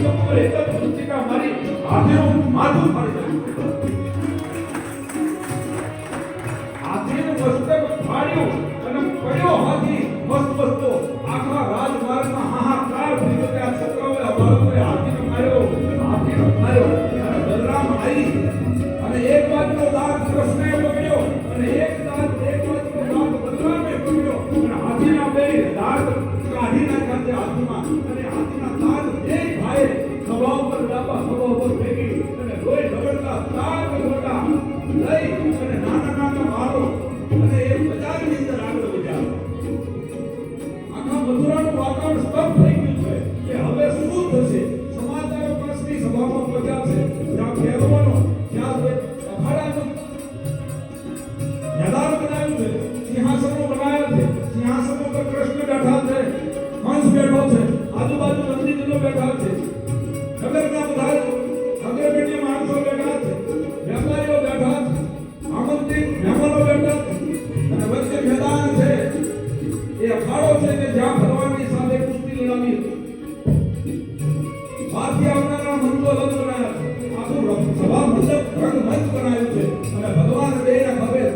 લોકો એક જ પુસ્તિકા મારી હાથીનું માથું ફાડી નાખ્યું હાથીનું અખાડો છે કે જ્યાં ભગવાનની સાથે કુસ્તી લડાવી બહારથી આવનારા મંદો રંગ આખું સભા મંડપ રંગમંચ બનાવ્યું છે. અને ભગવાન બેયને ખબર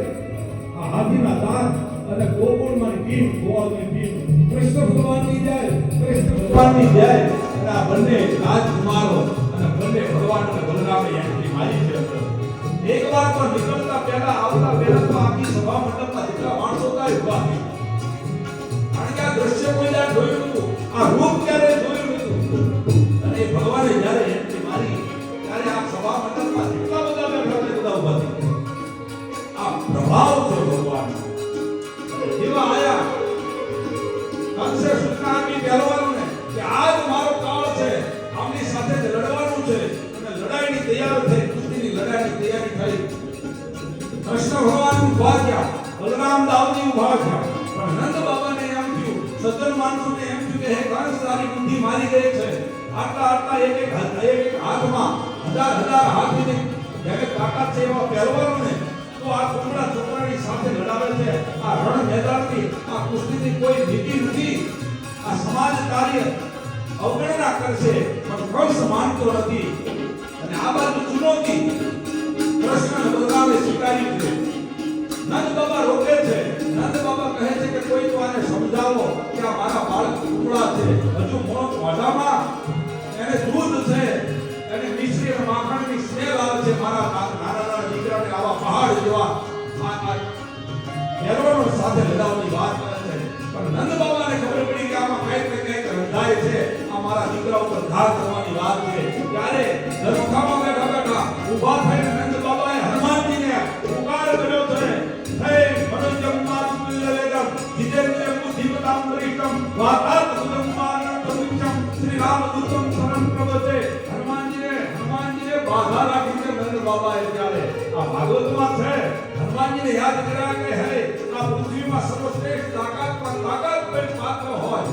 આ હાથીના દાંત અને ગોકુળમાં ટીમ ગોવાની ટીમ કૃષ્ણ ભગવાનની જય, કૃષ્ણ ભગવાનની જય. અને આ બંને રાજકુમારો અને બંને ભગવાન અને બલરામે એન્ટ્રી મારી છે. એક વાર તો નીકળતા પહેલા, આવતા પહેલા તો આખી સભા મંડપમાં આ રૂપ ક્યારે જોયું નહોતું. અને ભગવાને જ્યારે એન્ટ્રી મારી, ત્યારે આ સભા મંડપમાં જેટલા બધા બેઠા બધા ઊભા થઈ આ પ્રભાવ છે ભગવાન. જેવા આયા, કંસે સૂચના આપી પહેલવાનોને કે આજ મારો કાળ છે, આમની સાથે જ લડવાનું છે. અને લડાઈની તૈયાર થઈ કૃષ્ણની લડાઈની તૈયારી થઈ. કૃષ્ણ ભગવાન ઊભા થયા, બલરામ દાઉદી ઊભા થયા. પણ નંદ બાબાને એમ થયું, સજ્જન માણસોને એમ થયું કે હે કંસ તારી બુદ્ધિ મારી ગઈ છે. આટલા આટલા એક એક એક એક હાથમાં, હજાર હજાર હાથની જેને તાકાત છે એવા પહેલવાનોને તો આ છોકરા છોકરાની સાથે લડાવે છે. આ રણ મેદાનની આ કુસ્તીની કોઈ નીતિ નથી. આ સમાજ કાર્ય અવગણના કરશે, પણ કંસ માનતો નથી. અને આ બાજુ ચુનૌતી કૃષ્ણ બદલાવે, સ્વીકારી છે. નંદ બાબા રોકે છે. નંદ બાબા કહે છે કે કોઈ તો આને સમજાવો કે આ મારા બાળક ટુકડા છે. હજુ મોઢામાં એને દૂધ છે. એને મિશ્રી અને માખણની સ્મેલ આવે છે. મારા નાના નાના દીકરાને આવા પહાડ જેવા આ સાથે લડાવવાની વાત કરે છે. પણ નંદ બાબાને ખબર પડી કે આમાં કંઈક ને કંઈક રંધાય છે. આ મારા દીકરા ઉપર ધાર કરવાની વાત છે. ત્યારે ધનુખામાં હનુમાનજીને યાદ કર્યા કે હે આ પૃથ્વીમાં સર્વશ્રેષ્ઠ તાકાત પર તાકાત પર પાત્ર હોય.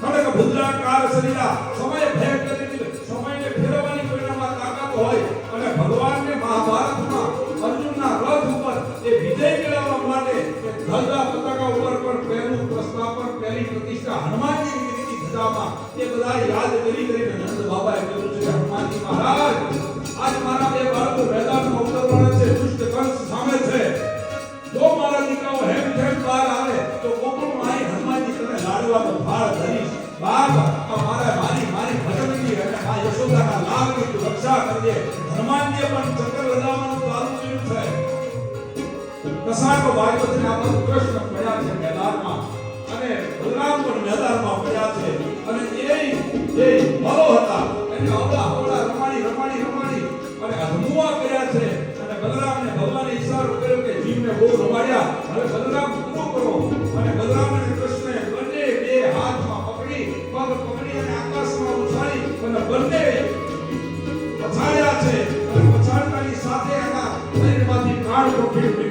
ખડગ ભુદ્રાકાર શરીરા સમય ભેદ કરી સમયને ફેરવવાની કોઈનામાં તાકાત હોય. અને ભગવાનને મહાભારતમાં અર્જુનના રથ ઉપર એ વિજય મેળવવા માટે એ પતાકા ઉપર પણ પહેલું પ્રસ્થાપન, પહેલી પ્રતિષ્ઠા હનુમાનજી કરી એ બધા યાદ કરી કરીને નંદ બાબાએ કહ્યું છે હનુમાનજી મહારાજ, આજ મારા બે બાળકો મેદાનમાં લાડવાનો ભાર ધરી, બાપ આ મારી મારી ભજનની અને આ યશોદાના લાભની તું રક્ષા કરજે હનુમાનજીએ પણ ચક્કર લગાવવાનું ચાલુ કર્યું છે. કસાકો ભાગવતને આ બધું કૃષ્ણ પડ્યા છે મેદાનમાં. અને બલરામ પણ મેદાનમાં પડ્યા છે. અને એ જે બલો હતા, એને અવળા અવળા રમાડી રમાડી રમાડી અને અધમુઆ કર્યા છે. અને બલરામને ભગવાને ઈશારો કર્યો કે જીવને બહુ શરીરમાંથી કાળ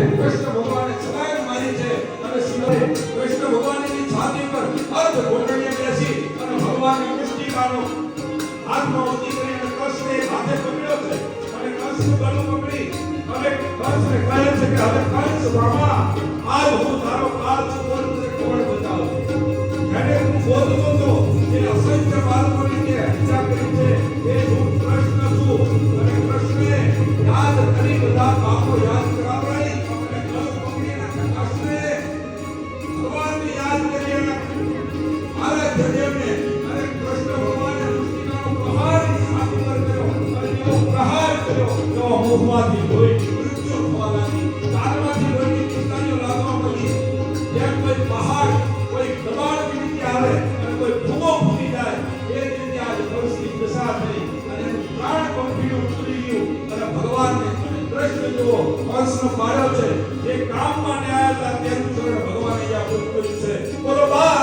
કૃષ્ણ ભગવાને છલાંગ મારી છે. અને કૃષ્ણ ભગવાનની છાતી પર અર્ધ ઘોટણીએ બેસી એ અસંખ્ય બાળકોની જે કરી છે. એ કંસનો પાડ્યો છે. જે માટે આવ્યા હતા તેનું શરણ ભગવાને અહીંયા પૂરું કર્યું છે. બોલો, બા